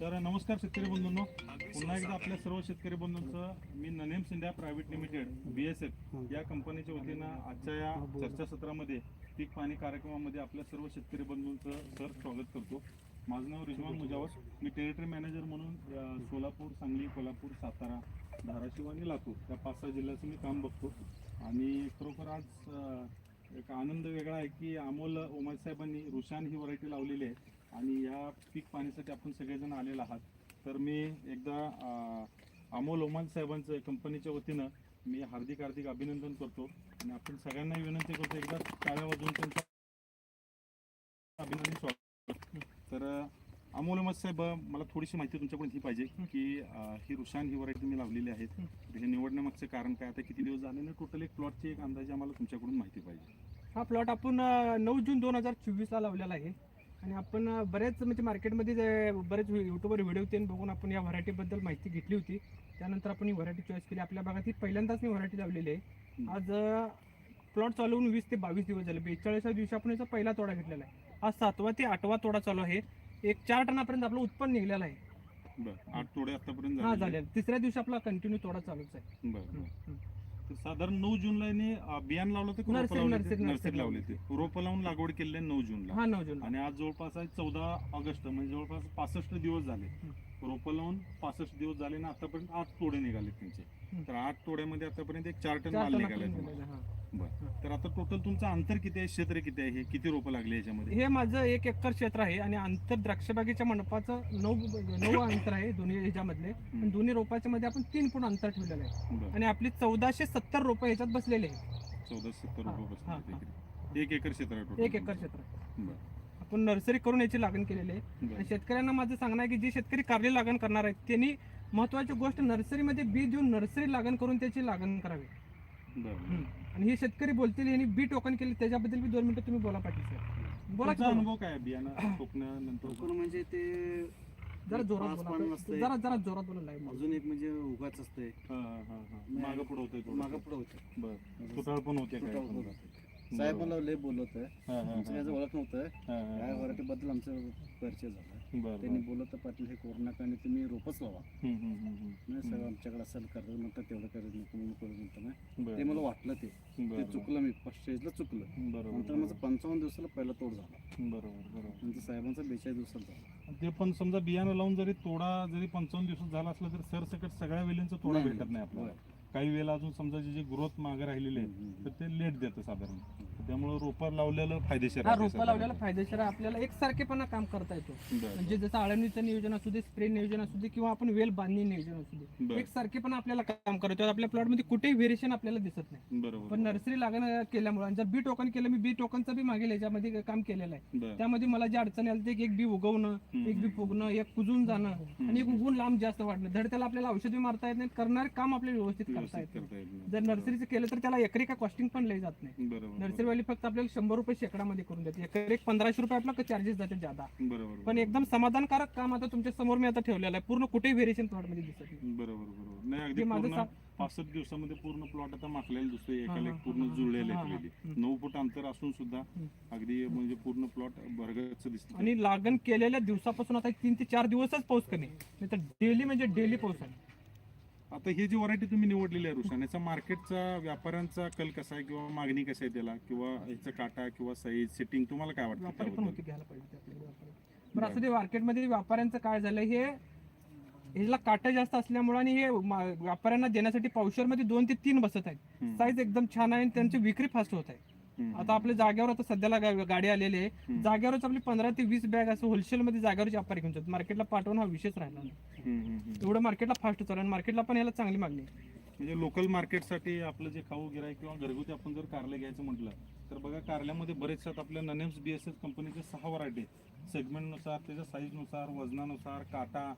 तर नमस्कार शेतकरी बंधूंनो. पुन्हा एकदा आपल्या सर्व शेतकरी बंधूंचं मी Nunhems India private limited B S F या कंपनीच्या वतीनं आजच्या या चर्चासत्रामध्ये पीक पाणी कार्यक्रमामध्ये आपल्या सर्व शेतकरी बंधूंचं सर स्वागत करतो. माझं नाव रिजवान मुजावर मी टेरिटरी मॅनेजर म्हणून सोलापूर सांगली कोल्हापूर सातारा धाराशिव आणि लातूर या पाच सहा जिल्ह्याचं मी काम बघतो. आणि खरोखर आज एक आनंद वेगळा आहे की अमोल उमाय साहेबांनी रुशान ही व्हरायटी लावलेली आहे. आणि या पीक पाण्यासाठी आपण सगळेजण आलेला आहात. तर मी एकदा अमोल ओमान साहेबांचं कंपनीच्या वतीनं मी हार्दिक हार्दिक अभिनंदन करतो. आणि आपण सगळ्यांना विनंती करतो एकदा टाळ्या वाजवून त्यांचा अभिनंदन स्वागत तर अमोल ओमाल साहेब मला थोडीशी माहिती तुमच्याकडून ही पाहिजे की ही रुशान ही व्हरायटी मी लावलेली आहेत. हे निवडण्यामागचं कारण काय? आता किती दिवस झाले ना? टोटल एक प्लॉटची एक अंदाजे आम्हाला तुमच्याकडून माहिती पाहिजे. हा प्लॉट आपण नऊ जून दोन हजार चोवीसला लावलेला आहे. आणि आपण बरेच म्हणजे मार्केटमध्ये जे बरेच युट्यूबवर व्हिडिओ ते बघून आपण या व्हरायटीबद्दल माहिती घेतली होती. त्यानंतर आपण ही व्हरायटी चॉईस केली. आपल्या भागात ही पहिल्यांदाच मी व्हरायटी लावलेली आहे. आज प्लॉट चालू होऊन वीस ते बावीस दिवस झाले. बेचाळीसव्या दिवशी आपण याचा पहिला तोडा घेतलेला आहे. आज सातवा ते आठवा तोडा चालू आहे. एक चार टनापर्यंत आपलं उत्पन्न निघलेलं आहे. बरं. आठ तोडे आतापर्यंत हा. झालेलं तिसऱ्या दिवशी आपला कंटिन्यू तोडा चालूच आहे. बरं. तर साधारण नऊ जूनला यांनी अं, बियाण लावलं होतं का रोपं नर्सरी- लावली होती? नर्सरी- नर्सरी नर्सरी लावली होती. रोपं लावून लागवड केली आहे नऊ जूनला. हा नऊ जून आणि आज जवळपास आहे चौदा ऑगस्ट म्हणजे जवळपास पासष्ट दिवस झाले. रोपं लावून पासष्ट दिवस झाले ना आतापर्यंत आठ तोडे निघाले त्यांचे. तर आठ तोड्यामध्ये आतापर्यंत एक चार टन माल हा. बरं. तर आता टोटल तुमचं अंतर किती आहे? क्षेत्र किती आहे? हे किती रोपं लागली याच्यामध्ये? हे माझं एक एकर क्षेत्र आहे आणि अंतर द्राक्षबागेच्या मंडपाचं नऊ नऊ अंतर आहे दोन्ही ह्याच्यामधले. दोन्ही रोपाच्या मध्ये आपण तीन फूट अंतर ठेवलेलं आहे. आणि आपली चौदाशे सत्तर रोपं ह्याच्यात बसलेले आहे चौदा सत्तर एकरी. एक एकर क्षेत्र एक एकर. क्षेत्र. बरं. आपण नर्सरी करून याची लागण केलेली आहे. आणि शेतकऱ्यांना माझं सांगणं आहे की जे शेतकरी कारली लागण करणार आहेत त्यांनी महत्वाची गोष्ट नर्सरीमध्ये बी देऊन नर्सरी लागण करून त्याची लागण करावी. आणि हे शेतकरी बोलतील यांनी बी टोकन केली त्याच्याबद्दल बी दोन मिनिटं तुम्ही बोला पाटील सर बोला. अनुभव काय बियाणं टोकन म्हणजे ते जरा जोरात. जरा जरा जोरात बोला लाईव्ह अजून एक म्हणजे उगाच असते मागं पुढं होतंय. मागं पुढे होते बरं. पण होते साहेब मला लय बोलत आहे ओळख नव्हतं. काय. व्हरायटी बद्दल आमचं परिचय झाला. त्यांनी. बोलत पाटील हे कोरोना काळाने तुम्ही रोपच लावा. नाही सगळं आमच्याकडे असेल करत म्हणतात तेवढं करत नको म्हणून करू म्हणतो ते मला वाटलं ते. ते. चुकलं मी. फर्स्ट स्टेजला चुकलं. बरोबर, नंतर. माझं पंचावन्न दिवसाला पहिला तोड झाला. बरोबर बरोबर. नंतर साहेबांचा बेचाळीस दिवसाला झाला. ते पण समजा बियाणं लावून जरी तोडा जरी पंचावन्न दिवसात झाला असला तरी सरसकट सगळ्या वेलींचा तोडा नाही, भेटत नाही आपल्याला. काही वेळेला अजून समजा जे ग्रोथ मागे राहिलेले आहेत. तर ते लेट देतं साधारण. त्यामुळे रोपर लावलेलं फायदेशीर हा आहे रोपं. लावलेला फायदेशीर आहे. आपल्याला एकसारखेपणा काम करता येतो. म्हणजे जसं आळवणीचं नियोजन असू दे स्प्रे नियोजन असू दे किंवा आपण वेल बांधणी नियोजन असू दे. एकसारखेपणा आपल्याला काम करतो आपल्या प्लॉटमध्ये कुठेही व्हेरिएशन आपल्याला दिसत नाही. बरोबर पण नर्सरी लागण केल्यामुळे आणि जर बी टोकन केलं मी बी टोकनचं बी मागेल याच्यामध्ये काम केलेलं आहे. त्यामध्ये मला जे अडचणी आली ते एक बी उगवणं एक बी फुगणं एक कुजून जाणं आणि एक उगवून लांब जास्त वाढणं. धड त्याला आपल्याला औषधी मारता येत नाही करणारे काम आपल्याला व्यवस्थित करता व्यवस्थित येत. नाही. करता येत नाही. जर नर्सरीचं केलं तर त्याला एकरी का कॉस्टिंग पण लई जात नाही. बरोबर नर्सरीवाली फक्त आपल्याला शंभर रुपये शेकडामध्ये करून देते. एकरी एक पंधराशे रुपये आपला चार्जेस जाते जादा. बरोबर पण एकदम समाधानकारक काम आता तुमच्यासमोर मी आता ठेवलेलं आहे. पूर्ण कुठेही व्हेरिएशन प्लॉटमध्ये दिसत नाही. बरोबर बरोबर. नाही अगदी माझं पूर्ण सा- पासष्ट दिवसामध्ये पूर्ण प्लॉट आता माखलेलं दिसतोय. हा, एकाला हा, एक पूर्ण हा, जुळलेलं हा, हा. हम्म. नऊ फूट अंतर असून सुद्धा अगदी म्हणजे पूर्ण प्लॉट भरगच दिसत आणि लागण केलेल्या दिवसापासून आता तीन ते चार दिवसच पाऊस कमी. नाही तर डेली म्हणजे डेली पाऊस आहे. आता ही जी व्हरायटी तुम्ही निवडलेली आहे रुशान याचा मार्केटचा व्यापाऱ्यांचा कल कसा आहे किंवा मागणी कशी आहे त्याला किंवा ह्याचा काटा किंवा साईज सेटिंग तुम्हाला काय वाटतं व्यापारी पण त्याबद्दल? होते घ्यायला पाहिजे ते आपल्याला व्यापारी. बरं असं ते मार्केटमध्ये व्यापाऱ्यांचं काय झालं हे ह्याला काटा जास्त असल्यामुळे आणि हे मा- व्यापाऱ्यांना देण्यासाठी पावशेरमध्ये दोन ते तीन बसत आहेत हम्म. साईज एकदम छान आहे आणि त्यांची विक्री फास्ट होत आहे. आता आपल्या जागेवर आता सध्याला गाडी आलेली आहे. जागेवरच आपली पंधरा ते वीस बॅग असं होलसेल मध्ये जागेवरची व्यापारी घेऊन जातात. मार्केटला पाठवून हा विषयच राहिला नाही. एवढं मार्केटला फास्ट चालू आणि मार्केटला पण याला चांगली मागणी आहे. म्हणजे लोकल मार्केटसाठी आपलं जे खाऊ गिराय किंवा घरगुती आपण जर कारले घ्यायचं म्हटलं तर बघा कारल्यामध्ये बरेच आहेत आपल्या ननेम्स बी एस एस कंपनीचे सहा व्हरायटी सेगमेंटनुसार त्याच्या साईजनुसार वजनानुसार काटा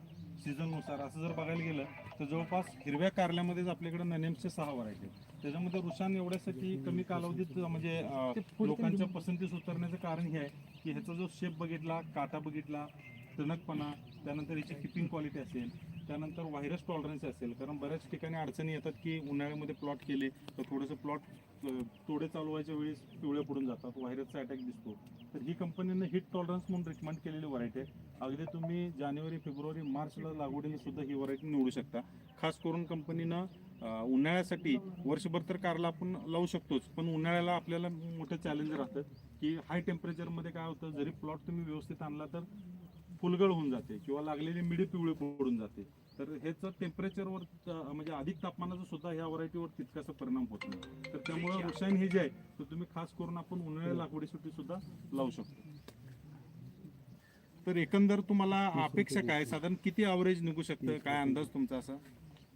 सीझननुसार असं जर बघायला गेलं तर जवळपास हिरव्या कारल्यामध्येच आपल्याकडे ननेम्सचे सहा व्हरायटी त्याच्यामध्ये रुशान एवढ्यासाठी कमी कालावधीत म्हणजे अं, लोकांच्या पसंतीस उतरण्याचं कारण हे आहे की ह्याचा जो शेप बघितला काटा बघितला टणकपणा त्यानंतर याची किपिंग क्वालिटी असेल त्यानंतर व्हायरस टॉलरन्स असेल. कारण बऱ्याच ठिकाणी अडचणी येतात की उन्हाळ्यामध्ये प्लॉट केले तर थोडंसं प्लॉट तोडे चालवायच्या वेळेस पिवळे पडून जातात व्हायरसचा अटॅक दिसतो. तर ही कंपनीनं हिट टॉलरन्स म्हणून रिकमेंड केलेली व्हरायटी आहे. अगदी तुम्ही जानेवारी फेब्रुवारी मार्चला लागवडीने सुद्धा ही व्हरायटी निवडू शकता. खास करून कंपनीनं उन्हाळ्यासाठी वर्षभर तर कारला आपण लावू शकतोच पण उन्हाळ्याला आपल्याला मोठं चॅलेंज राहतं की हाय टेम्परेचरमध्ये काय होतं जरी प्लॉट तुम्ही व्यवस्थित आणला तर फुलगळ होऊन जाते किंवा लागलेली मिडी पिवळी पडून जाते. तर ह्याचं टेम्परेचरवर म्हणजे अधिक तापमानाचा सुद्धा ह्या व्हरायटीवर तितकासा परिणाम होत नाही. तर त्यामुळे रुशाईन हे जे आहे तर तुम्ही खास करून आपण उन्हाळ्या लागवडीसाठी सुद्धा लावू शकतो. तर एकंदर तुम्हाला अपेक्षा काय? साधारण किती अवरेज निघू शकतं? काय अंदाज तुमचा असा?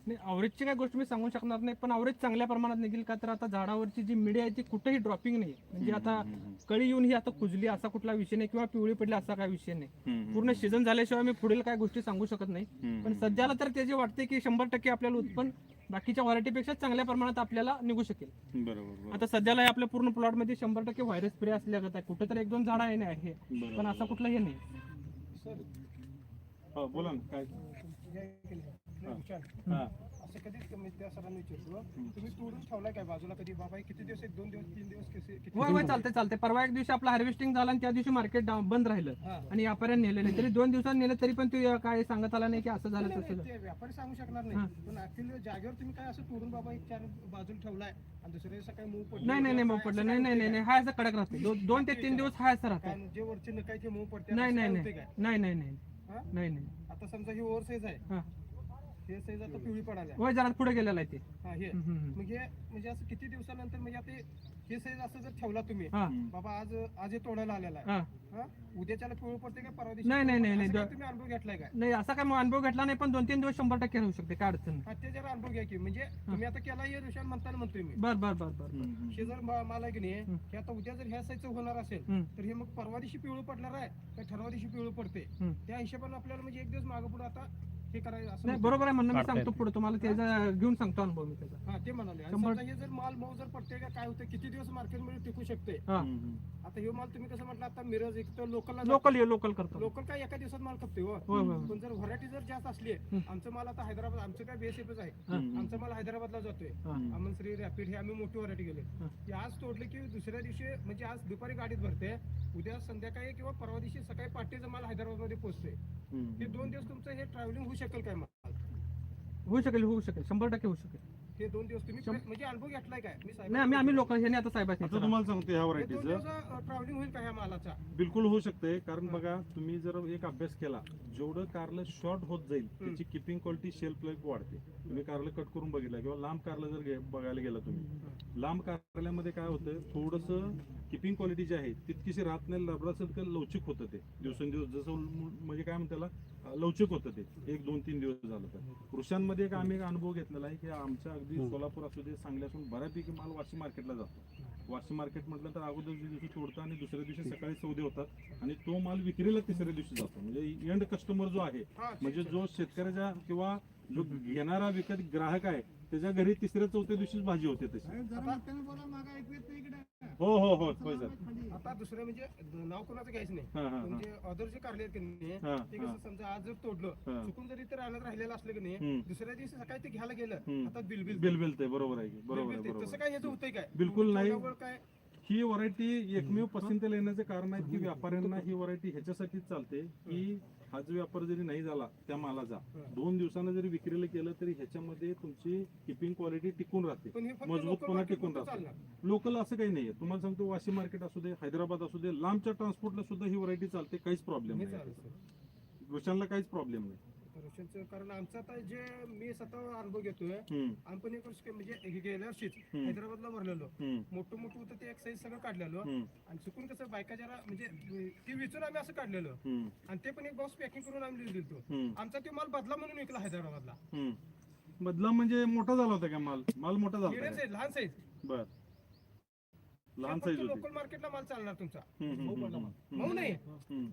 नाही अवरेजची काय गोष्ट मी सांगू शकणार नाही पण अवरेज चांगल्या प्रमाणात निघेल का? तर आता झाडावरची जी मिडी आहे ती कुठेही ड्रॉपिंग नाही म्हणजे आता कळी येऊन ही आता कुजली असा कुठला विषय नाही किंवा पिवळी पडली असा काय विषय नाही. पूर्ण सीझन झाल्याशिवाय मी पुढील काय गोष्टी सांगू शकत नाही. पण सध्याला तर ते जे वाटते की शंभर टक्के आपल्याला उत्पन्न बाकीच्या व्हरायटीपेक्षा चांगल्या प्रमाणात आपल्याला निघू शकेल. बरोबर बरोबर. आता सध्याला हे आपल्या पूर्ण प्लॉटमध्ये शंभर टक्के व्हायरस फ्री असल्यागत आहे. कुठे तर एक दोन झाड आहे ना आहे. पण असं कुठलं हे नाही. हा, बोला ना काय? हा. असं कधीच कमी त्या सरांनी तुम्ही तोडून ठेवलाय काय बाजूला कधी? बाबा हे किती दिवस एक दोन दिवस तीन दिवस कसे किती होय होय चालते चालते परवा एक दिवशी आपलं हार्वेस्टिंग झालं आणि त्या दिवशी मार्केट बंद राहिलं. हा. आणि व्यापाऱ्याने नेलेलं तरी दोन दिवसांनी नेलं तरी पण तू काय सांगत आला नाही की असं झालं नाही, तसं नाही, ते व्यापारी सांगू शकणार हा. नाही पण ऍक्च्युअली जागेवर तुम्ही काय असं तोडून बाबा एक चार बाजूला ठेवलाय आणि दुसऱ्या दिवशी सकाळी मूग पडली नाही नाही नाही मग काय पडलं. असं नाही काय नाही नाही होतंय नाही. हा असं कडक राहते दो- दोन ते तीन दिवस हा असं काय? राहते काय जे वरचे नकायचे मूग पडते नाही नाही नाही? नाही नाही नाही. हा? नाही नाही. आता समजा ही ओव्हर साईज आहे. हा. हे साईज आता पिवळी पडायला होय जरा पुढे गेलेला आहे ते. हा हे. हम्म, हम्म, हम्म. मग हे म्हणजे असं किती दिवसानंतर म्हणजे आता हे- हे साईज असं जर ठेवला तुम्ही हा. बाबा आज आज हे तोडायला आलेला आहे. हा. हा? उद्याच्याला पिवळं पडते का परवा दिवशी नाही, नाही, नाही, नाही. असं काय तुम्ही अनुभव घेतलाय काय नाही असा काय मग अनुभव घेतला नाही पण दोन तीन दिवस शंभर टक्के राहू शकते काय अडचण नाही. हा ते जरा अनुभव घ्या की. म्हणजे तुम्ही आता केला या दिवसात म्हणताना म्हणतोय मी. बर बर बर बर. हे जर मा- मला की नाही हम्म. की आता उद्या जर ह्या साईजचं होणार असेल हम्म, तर हे मग परवा दिवशी पिवळं पडणार आहे का ठरवा दिवशी पिवळं पडते हम्म. त्या हिशोबाने आपल्याला म्हणजे एक दिवस मागं पुढे आता हे करायचं असं नाही. बरोबर आहे म्हणणं. मी सांगतो पुढे. तुम्हाला त्याचा घेऊन सांगतो अनुभव मी त्याचा. हा ते म्हणाले. आणि शंभर- समजा हे जर माल मऊ जर पडते का काय होतं किती दिवस मार्केटमध्ये टिकू शकते हा. आता हे माल तुम्ही कसं म्हटलं आता मिरज एक तर लोकलला लोकल ये लोकल करतो. लोकल काय एका दिवसात माल खपते हो. होय होय. पण जर व्हरायटी जर जास्त असली. आमचं माल आता हैदराबाद आमचं काय बेसेपच आहे. आमचा माल हैदराबादला जातोय. हा. अमन श्री रॅपिड हे आम्ही मोठी व्हरायटी गेले. हा. आज तोडले की दुसऱ्या दिवशी म्हणजे आज दुपारी गाडीत भरते उद्या संध्याकाळी किंवा परवा दिवशी सकाळी पाठीचा माल हैदराबादमध्ये पोहोचतोय. हम्म. हे दोन दिवस तुमचं हे ट्रॅव्हलिंग होऊ शकेल काय माल होऊ शकेल होऊ शकेल. शंभर टक्के होऊ शकेल. हे दोन दिवस तुम्ही म्हणजे अनुभव घेतलाय काय? मी नाही आम्ही आम्ही ह्याने आता साहेबांनी आता तुम्हाला सांगतो ह्या हे व्हरायटीचं. ट्रॅव्हलिंग होईल का ह्या मालाचा? बिलकुल होऊ शकते कारण बघा तुम्ही जर एक अभ्यास केला जेवढं कारलं शॉर्ट होत जाईल त्याची किपिंग क्वालिटी शेल्फ लाईफ वाढते. तुम्ही कारलं कट करून बघितलं किंवा लांब कारलं जर घे- बघायला गेला तुम्ही. लांब कारल्यामध्ये काय होतं थोडंसं किपिंग क्वालिटी जी आहे तितकीशी राहत नाही रबरासारखं लवचिक होतं ते दिवसेंदिवस. जसं उल- म्हणजे काय म्हणतात त्याला लवचिक होतं ते. एक दोन तीन दिवस झालं तर वृषांमध्ये एक आम्ही एक अनुभव घेतलेला आहे की आमच्या अगदी सोलापूर असू दे सांगली असून बऱ्यापैकी माल वाशी मार्केटला जातो. वाशी मार्केट म्हटलं तर अगोदर दिवशी सोडतं आणि दुसऱ्या दिवशी सकाळी सौदे होतात. आणि तो माल विक्रीला तिसऱ्या दिवशी जातो. म्हणजे एंड कस्टमर जो आहे हा, म्हणजे जो शेतकऱ्याच्या किंवा जो घेणारा विकत ग्राहक आहे त्याच्या घरी तिसऱ्या चौथ्या दिवशीच भाजी होते तशी हो हो हो होय सर आता दुसरं म्हणजे नाव कोणाचं घ्यायचं नाही हा हा हा म्हणजे अदर जे काढले की नाही हा, ते हा. कसं समजा आज जर तोडलं हा. चुकून जरी तर राहिलेलं असलं की नाही हम्म. दुसऱ्या दिवशी सकाळी ते घ्यायला गेलं हम्म. आता बिल बिल बिल बिल ते बरोबर आहे की बरोबर आहे ते. तसं. काय याचं होतंय काय बिलकुल नाही. तोडावर काय ही व्हरायटी एकमेव पसंतीला येण्याचं कारण आहे की व्यापाऱ्यांना ही व्हरायटी ह्याच्यासाठीच चालते की हा जो व्यापार जरी नाही झाला त्या मालाचा दोन दिवसानं जरी विक्रीला केलं तरी ह्याच्यामध्ये तुमची किपिंग क्वालिटी टिकून राहते. मजबूतपणा टिकून राहते. लोकल असं काही नाहीये. तुम्हाला सांगतो वाशी मार्केट असू दे हैदराबाद असू दे लांबच्या ट्रान्सपोर्टला सुद्धा ही व्हरायटी चालते काहीच प्रॉब्लेम नाही. वृषांना काहीच प्रॉब्लेम नाही. रोशनचं कारण आमचं आता जे मी स्वतः अनुभव घेतोय आम्ही पण एक वर्ष म्हणजे गेल्या वर्षीच. हैदराबादला भरलेलो. मोठं मोठं होतं ते एक्साईज सगळं काढलेलं. आणि चुकून कसं बायका जरा म्हणजे ती विचून आम्ही असं काढलेलं. आणि ते पण एक बॉक्स पॅकिंग करून आम्ही दिलतो. आमचा तो माल बदला म्हणून विकला हैदराबादला. बदला म्हणजे मोठा झाला होता का माल? माल मोठा झाला साईज लहान साईज? बर. लहान साईज होती. लोकल मार्केटला माल चालणार तुमचा. मऊ नाही.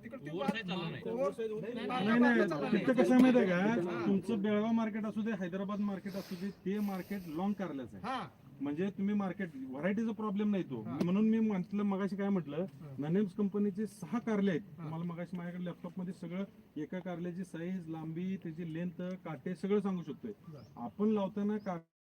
तिकडे. माल- माल- माल कसं आहे माहिती का? तुमचं बेळगाव मार्केट असू दे हैदराबाद मार्केट असू दे ते मार्केट लॉंग कारल्याचं आहे. हा. म्हणजे तुम्ही मार्केट व्हरायटीचा प्रॉब्लेम नाही तो. म्हणून मी म्हटलं मगाशी काय म्हटलं. ननेम्स कंपनीचे सहा कारले आहेत. तुम्हाला मगाशी माझ्याकडे लॅपटॉपमध्ये सगळं एका कारल्याची साईज लांबी त्याची लेंथ काटे सगळं सांगू शकतोय. आपण लावताना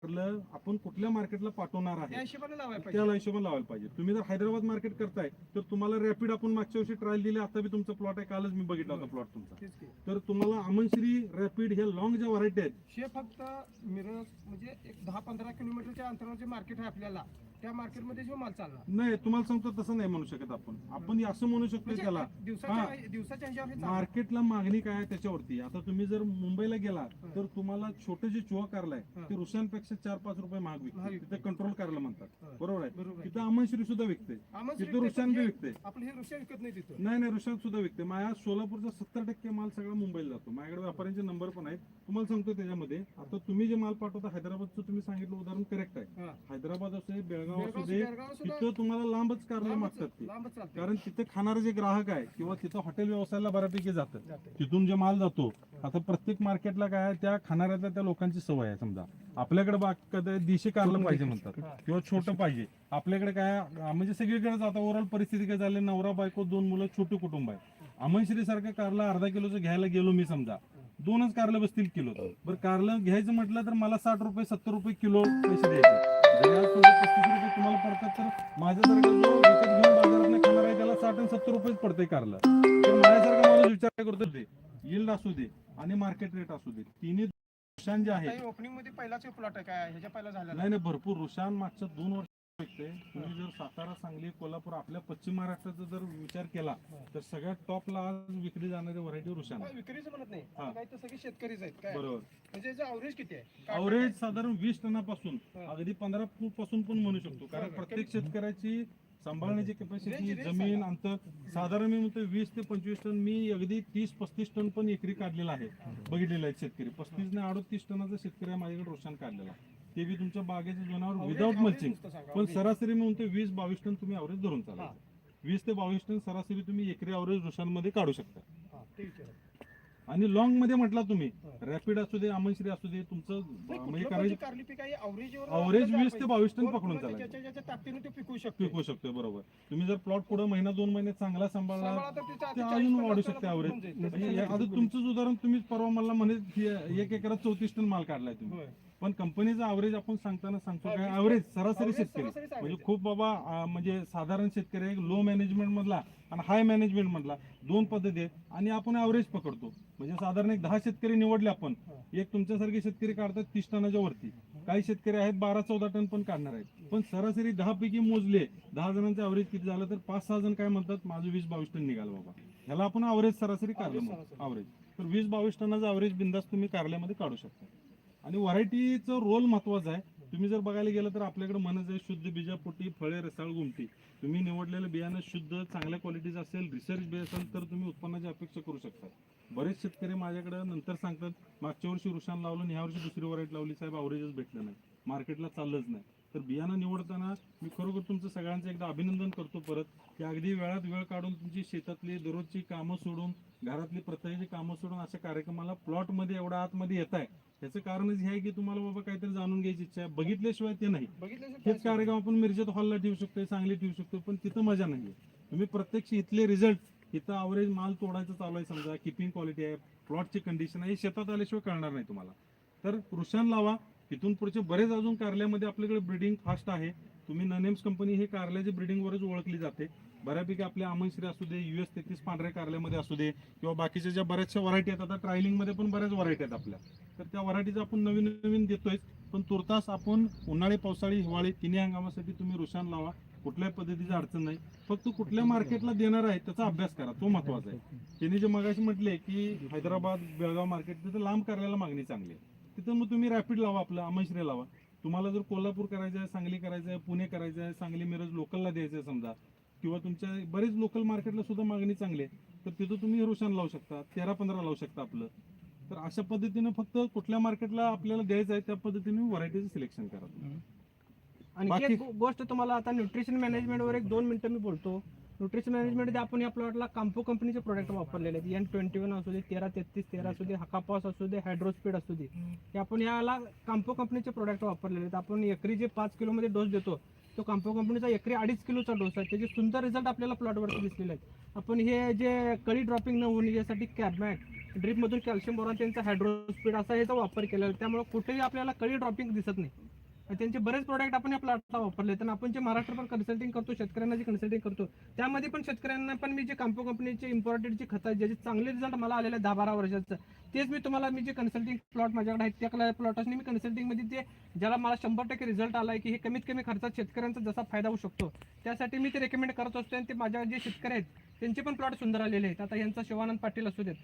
आपण कुठल्या मार्केटला पाठवणार त्या आहे हिशोबाने लावायला त्याला पाहिजे हिशोबाने लावायला पाहिजे. तुम्ही जर हैदराबाद मार्केट करताय तर तुम्हाला रॅपिड आपण मागच्या वर्षी ट्रायल दिली आता बी तुमचा प्लॉट आहे. कालच मी बघितला होता प्लॉट तुमचा. तेच की. तर तुम्हाला अमनश्री रॅपिड हे लॉंग ज्या व्हरायटी आहेत हे फक्त मिरज म्हणजे एक दहा पंधरा किलोमीटरच्या अंतरावर जे मार्केट आहे आपल्याला त्या मार्केटमध्ये जो माल चालणार. नाही तुम्हाला सांगतो तसं नाही म्हणू शकत आपण. आपण असं म्हणू शकतो म्हणजे त्याला. दिवसाच्या दिवसाच्या ह्याच्यावर हे चालणार. मार्केटला मागणी काय आहे त्याच्यावरती? आता तुम्ही जर मुंबईला गेला. तर तुम्हाला छोटे जे चुहा कारला आहे. ते रुशांपेक्षा चार पाच रुपये महाग महाग विकते विकते. तिथे कंट्रोल करायला म्हणतात. बरोबर आहे? आहे. तिथं अमनश्री सुद्धा विकते. आम्हाला तिथं रुशान बी विकते. आपलं हे रुशिया विकत नाही तिथं. नाही नाही रुशान सुद्धा विकते. माझ्या सोलापूरचा सत्तर टक्के माल सगळा मुंबईला जातो. माझ्याकडे व्यापाऱ्यांचे नंबर पण आहेत. तुम्हाला सांगतो त्याच्यामध्ये आता तुम्ही जे माल पाठवता हैदराबादचं तुम्ही सांगितलं उदाहरण करेक्ट आहे. हा. हैदराबाद असू दे बेळगाव असू बेळगाव- दे बेळगाव सुद्धा तिथं तुम्हाला लांबच कारला लांबच- मागतात ते. लांबच चालते कारण तिथे खाणारे जे ग्राहक आहे किंवा तिथं हॉटेल व्यवसायाला बऱ्यापैकी जातं. जाते. तिथून जे माल जातो आता प्रत्येक मार्केटला काय आहे, त्या खाणाऱ्यातल्या त्या लोकांची सवय आहे समजा. आपल्याकडे बाग कधी देशी कारलं पाहिजे म्हणतात हा. किंवा छोटं पाहिजे. आपल्याकडे काय आहे, म्हणजे सगळीकडेच आता ओव्हरऑल परिस्थिती काय झाली नवरा बायको दोन मुलं छोटे कुटुंब आहे. अमनश्री सारखं कारला अर्धा किलोचं घ्यायला गेलो मी समजा. दोनच कारलं बसतील किलो. बरं कारलं घ्यायचं म्हटलं तर मला साठ रुपये सत्तर रुपये किलो पैसे द्यायचे. जरी आज तुमचे पस्तीस रुपये तुम्हाला पडतात तर माझ्यासारखा जो विकत घेऊन बाजारात खाणार आहे त्याला साठ आणि सत्तर रुपयेच पडते कारलं. तर माझ्यासारखा माणूस विचार काय करतो ते yield असू दे आणि मार्केट रेट असू दे. तिन्ही रुशान जे आहे ओपनिंगमध्ये पहिलाच प्लॉट आहे काय ह्याच्या पहिला झालेला नाही नाही भरपूर. रुशान मागच्या दोन वर्ष तुम्ही जर सातारा सांगली कोल्हापूर आपल्या पश्चिम महाराष्ट्राचा जर विचार केला तर सगळ्यात टॉपला आज विक्री जाणारी व्हरायटी रुशान आहे. विक्रीचं म्हणत नाही. काय तर सगळे शेतकरीच आहेत. काय? बरोबर. म्हणजे अवरेज किती आहे? अवरेज साधारण वीस टनापासून. अगदी पंधरा पासून पण म्हणू शकतो. कारण. प्रत्येक शेतकऱ्याची सांभाळण्याची कॅपॅसिटी जमीन. अंतर साधारण मी म्हणतो वीस ते पंचवीस टन मी अगदी तीस पस्तीस टन पण एकरी काढलेला आहे. बघितलेला आहे शेतकरी. पस्तीस ने अडतीस टनाचा शेतकरी आहे माझ्याकडे रोशन काढलेला ते बी तुमच्या बागेच्या जोनावर विदाऊट मल्चिंग पण. सरासरी मी म्हणतो वीस बावीस टन तुम्ही अवरेज धरून. चालायचं वीस ते बावीस टन सरासरी तुम्ही एकरी अवरेज रोशांमध्ये काढू शकता ते. आणि लॉंगमध्ये म्हटला तुम्ही. रॅपिड असू दे अमनश्री असू दे तुमचं म्हणजे पीक अवरेज आपल्याला वीस ते. बावीस टन पकडून ते पिकवू शकतो पिकवू शकतो बरोबर तुम्ही जर प्लॉट पुढे महिना दोन महिने चांगला सांभाळला ते आता अजून 40 वाढू शकते. होऊन जाईल. म्हणजे आता तुमचंच उदाहरण तुम्ही परवा मला म्हणे एक एकरात चौतीस टन माल काढलाय तुम्ही. पण कंपनीचा अवरेज आपण सांगताना सांगतो काय? अवरेज सरासरी शेतकरी. म्हणजे खूप बाबा अं, म्हणजे साधारण शेतकरी एक लो मॅनेजमेंट मधला आणि हाय मॅनेजमेंट मधला दोन पद्धती आहेत. आणि आपण अवरेज पकडतो. म्हणजे साधारण एक दहा शेतकरी निवडले आपण. एक तुमच्यासारखे शेतकरी काढतात तीस टनाच्या वरती. काही शेतकरी आहेत बारा चौदा टन पण काढणार आहेत. पण सरासरी दहा पैकी मोजले दहा जणांचं अवरेज किती झालं तर पाच सहा जण काय म्हणतात? माझं वीस बावीस टन निघालं बाबा. ह्याला आपण अवरेज सरासरी काढलं. अवरेज तर वीस बावीस टनाचं अवरेज बिंदास तुम्ही कारल्यामध्ये काढू शकता. आणि व्हरायटीचं रोल महत्त्वाचा आहे. तुम्ही जर बघायला गेलं तर आपल्याकडे मनज आहे शुद्ध बीजापोटी फळे रसाळ गुमटी तुम्ही निवडलेलं बियाणं शुद्ध चांगल्या क्वालिटीचं असेल रिसर्च बे असेल तर तुम्ही उत्पन्नाची अपेक्षा करू शकता. बरेच शेतकरी माझ्याकडे नंतर सांगतात मागच्या वर्षी रुशान लावलं आणि ह्या वर्षी दुसरी व्हरायटी लावली साहेब अवरेजच भेटलं नाही. मार्केटला चाललंच नाही. तर बियाणं निवडताना मी खरोखर तुमचं सगळ्यांचं एकदा अभिनंदन करतो परत की अगदी वेळात वेळ काढून तुमची शेतातली दररोजची कामं सोडून घरातली प्रत्येकाची कामं सोडून अशा कार्यक्रमाला प्लॉटमध्ये एवढा आतमध्ये येत आहे त्याचं कारणच हे आहे की तुम्हाला बाबा काहीतरी जाणून घ्यायची इच्छा आहे. बघितल्याशिवाय ते नाही. हेच कार्यक्रम आपण मिरजेत हॉलला ठेवू शकतो सांगली ठेवू शकतो पण तिथं मजा नाही तुम्ही प्रत्यक्ष इथले रिझल्ट इथं अवरेज माल तोडायचं चालू आहे समजा किपिंग क्वालिटी आहे प्लॉटची कंडिशन आहे हे शेतात आल्याशिवाय कळणार नाही तुम्हाला. तर रुशान लावा इथून पुढचे बरेच अजून कारल्यामध्ये आपल्याकडे ब्रिडिंग फास्ट आहे. तुम्ही ननेम्स कंपनी हे कारल्याची ब्रिडिंगवरच ओळखली जाते. बऱ्यापैकी आपल्या आमनश्री असू दे युएस तेहतीस पांढऱ्या कारल्यामध्ये असू दे किंवा बाकीच्या ज्या बऱ्याचशा व्हरायटी आहेत आता ट्रायलिंगमध्ये पण बऱ्याच व्हरायटी आहेत आपल्या. तर त्या व्हरायटीज आपण नवीन नवीन देतोय पण तुर्तास आपण उन्हाळी पावसाळी हिवाळी तिन्ही हंगामासाठी तुम्ही रुशान लावा. कुठल्याही पद्धतीची अडचण नाही. फक्त कुठल्या मार्केटला देणार आहे त्याचा अभ्यास करा. तो महत्त्वाचा आहे. त्यांनी जे मगाशी म्हटले की हैदराबाद बेळगाव मार्केट तिथं लांब करायला मागणी चांगली आहे. तिथं मग तुम्ही रॅपिड लावा आपलं अमश्री लावा. तुम्हाला जर कोल्हापूर करायचं आहे सांगली करायचं आहे पुणे करायचं आहे सांगली मिरज लोकलला द्यायचं आहे समजा किंवा तुमच्या बरेच लोकल मार्केटला सुद्धा मागणी चांगली आहे. तर तिथं तुम्ही रोशन लावू शकता तेरा पंधरा लावू शकता आपलं. तर अशा पद्धतीने फक्त कुठल्या मार्केटला आपल्याला द्यायचं आहे त्या पद्धतीने व्हरायटीचं सिलेक्शन करा. आणि एक गोष्ट तुम्हाला आता न्यूट्रिशन मॅनेजमेंट वर एक दोन मिनिटं मी बोलतो. न्यूट्रिशन मॅनेजमेंटमध्ये आपण या प्लॉटला काम्पो कंपनीचे प्रोडक्ट वापरलेले आहेत. एन ट्वेंटी वन असू दे तेरा तेहतीस तेरा असू दे हकापॉस असू दे हायड्रोस्पीड असू दे. आपण याला काम्पो कंपनीचे प्रोडक्ट वापरलेले आहेत. आपण एकरी जे पाच किलोमध्ये डोस देतो तो कांपो कंपनीचा एकरी अडीच किलोचा डोस आहे. त्याचे सुंदर रिझल्ट आपल्याला प्लॉटवरती दिसलेले आहेत. आपण हे जे कळी ड्रॉपिंग न होऊन यासाठी कॅबमॅट ड्रीपमधून कॅल्शियम बोरॉन त्यांचा हायड्रोस्पीड असा याचा वापर केलेला आहे. त्यामुळे कुठेही आपल्याला कळी ड्रॉपिंग दिसत नाही. त्यांचे बरेच प्रोडक्ट आपण या प्लॉटला वापरले तर आपण जे महाराष्ट्र पण कन्सल्टिंग करतो शेतकऱ्यांना जे कन्सल्टिंग करतो त्यामध्ये पण शेतकऱ्यांना पण मी जे काम्पो कंपनीचे इम्पॉर्टेड जे खतं आहेत, ज्याचे चांगले रिझल्ट मला आलेले दहा बारा वर्षाचं तेच मी तुम्हाला मी जे कन्सल्टिंग प्लॉट माझ्याकडे आहेत त्या प्लॉटनी मी कन्सल्टिंगमध्ये ते ज्याला मला शंभर टक्के रिझल्ट आला आहे की हे कमीत कमी खर्चात शेतकऱ्यांचा जसा फायदा होऊ शकतो त्यासाठी मी ते रेकमेंड करत असतो. आणि ते माझ्या जे शेतकरी आहेत त्यांचे पण प्लॉट सुंदर आलेले आहेत. आता यांचा शिवानंद पाटील असू देत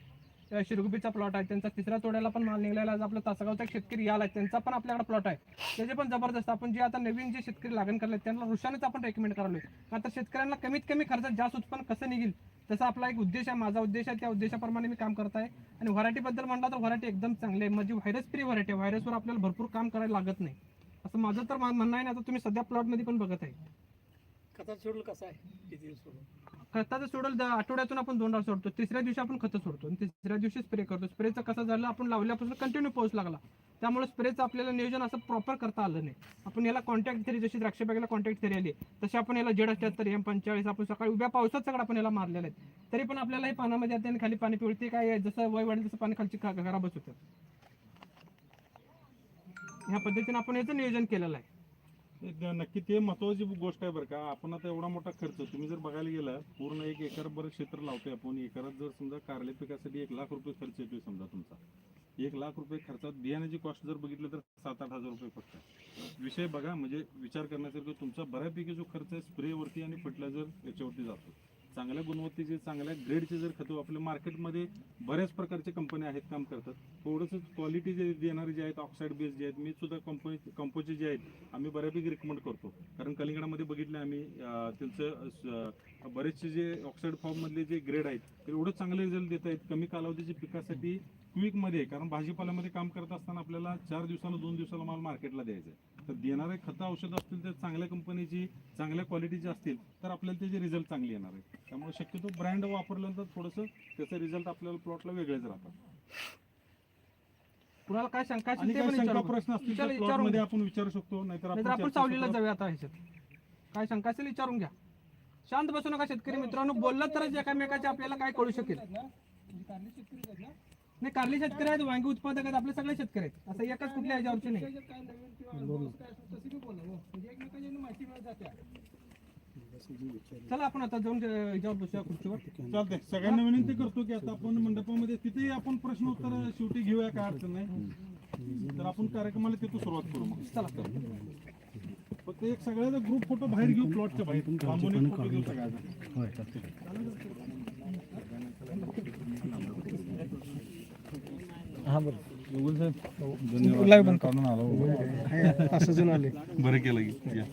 शिरगुबीचा प्लॉट आहे. त्यांचा तिसऱ्या तोड्याला पण माल निघालेला आज आपला तासगावचा एक शेतकरी याला आहे त्यांचा पण आपल्याकडे प्लॉट आहे. त्याचे पण जबरदस्त. आपण जे आता नवीन जे शेतकरी लागण करले त्यांना ऋषानेच आपण रेकमेंड करालोय का तर शेतकऱ्यांना कमीत कमी खर्चात जास्त उत्पन्न कसं निघेल? तसा आपला एक उद्देश आहे. माझा उद्देश आहे त्या उद्देशाप्रमाणे मी काम करत आहे. आणि व्हरायटीबद्दल म्हणला तर व्हरायटी एकदम चांगली आहे. म्हणजे व्हायरस फ्री व्हरायटी आहे. व्हायरसवर आपल्याला भरपूर काम करायला लागत नाही. असं माझं तर म्हणणं आहे ना आता तुम्ही सध्या प्लॉटमध्ये पण बघत आहे. शेड्यूल कसं आहे? किती दिवस सोडून? खताचं सोडल द- आठवड्यातून आपण दोनदा सोडतो. तिसऱ्या दिवशी आपण खतं सोडतो. आणि तिसऱ्या दिवशी स्प्रे करतो. स्प्रेचं कसं झालं? आपण लावल्यापासून कंटिन्यू पाऊस लागला. त्यामुळे स्प्रेचं आपल्याला नियोजन असं प्रॉपर करता आलं नाही. आपण याला कॉन्टॅक्ट थेरी जशी द्राक्ष बागेला कॉन्टॅक्ट थेरी आली तशी आपण याला जेड अठ्याहत्तर एम पंचेचाळीस आपण सकाळी उभ्या पावसात सगळं आपण याला मारलेलं आहे. तरी पण आपल्याला हे पानामध्ये आता आणि खाली पाणी पिळते काय? आहे, जसं वय वाढेल तसं पाणी खालची खा- खराबच होतं. ह्या पद्धतीने आपण याचं नियोजन केलेलं आहे. नक्की ते महत्वाची गोष्ट आहे बरं का. आपण आता एवढा मोठा खर्च तुम्ही जर बघायला गेला पूर्ण एक एकर बरं क्षेत्र लावतोय आपण. एकरात जर समजा कारले पिकासाठी एक लाख रुपये खर्च येतोय समजा तुमचा. एक लाख रुपये खर्चात बियाण्याची कॉस्ट जर बघितलं तर सात आठ हजार रुपये फक्त विषय बघा म्हणजे विचार करण्यासारखं तुमचा बऱ्यापैकी जो खर्च आहे स्प्रेवरती आणि फर्टिलायझर याच्यावरती जातो. चांगल्या गुणवत्तेचे चांगल्या ग्रेडचे जर खतं आपल्या मार्केटमध्ये बऱ्याच प्रकारच्या कंपन्या आहेत काम करतात. थोडंसं क्वालिटी जे देणारे जे आहेत ऑक्साईड बेस जे आहेत मी सुद्धा कंपनी कंपोचे जे आहेत आम्ही बऱ्यापैकी रिकमेंड करतो. कारण कलिंगडामध्ये बघितलं आम्ही त्यांचं बरेचसे जे ऑक्साईड फॉर्ममधले जे ग्रेड आहेत ते एवढं चांगले रिझल्ट देत आहेत कमी कालावधीच्या पिकासाठी क्विकमध्ये कारण भाजीपाल्यामध्ये काम करत असताना आपल्याला चार दिवसाला दोन दिवसाला माल मार्केटला द्यायचा आहे. तर देणारे खतं औषधं असतील तर चांगल्या कंपनीची चांगल्या क्वालिटीची असतील तर आपल्याला त्याचे रिझल्ट चांगले येणार आहेत. त्यामुळे शक्यतो ब्रँड वापरल्यानंतर थोडंसं त्याचे रिझल्ट आपल्याला प्लॉटला वेगळेच राहतात. कुणाला काय शंका शंका. प्रश्न असतील घ्या. आपण विचारू शकतो नाहीतर आपण सत्रात- जाऊया आता ह्याच्यात. काय शंका असेल विचारून घ्या. शांत बसू नका शेतकरी मित्रांनो बोललं तरच एकामेकाचे आपल्याला काय कळू शकेल. नाही कारली शेतकरी आहेत वांगी उत्पादक आहेत आपले सगळे शेतकरी आहेत. असं एकाच कुठल्या ह्याच्यावरचे नाही. चला आपण आता जाऊन ह्याच्यावर बसूया खुर्चीवर. चालतंय. सगळ्यांना विनंती करतो की आता आपण मंडपामध्ये तिथेही आपण प्रश्न उत्तर शेवटी घेऊया काय अडचण नाही. तर आपण कार्यक्रमाला तिथून सुरुवात करू मग. चला फक्त एक सगळ्याचा ग्रुप फोटो बाहेर घेऊ प्लॉटच्या बाहेर. फोटो घेऊ सगळ्याचा. धन्यवाद काढून आलो. असं जण आले. बरं केलं की. या.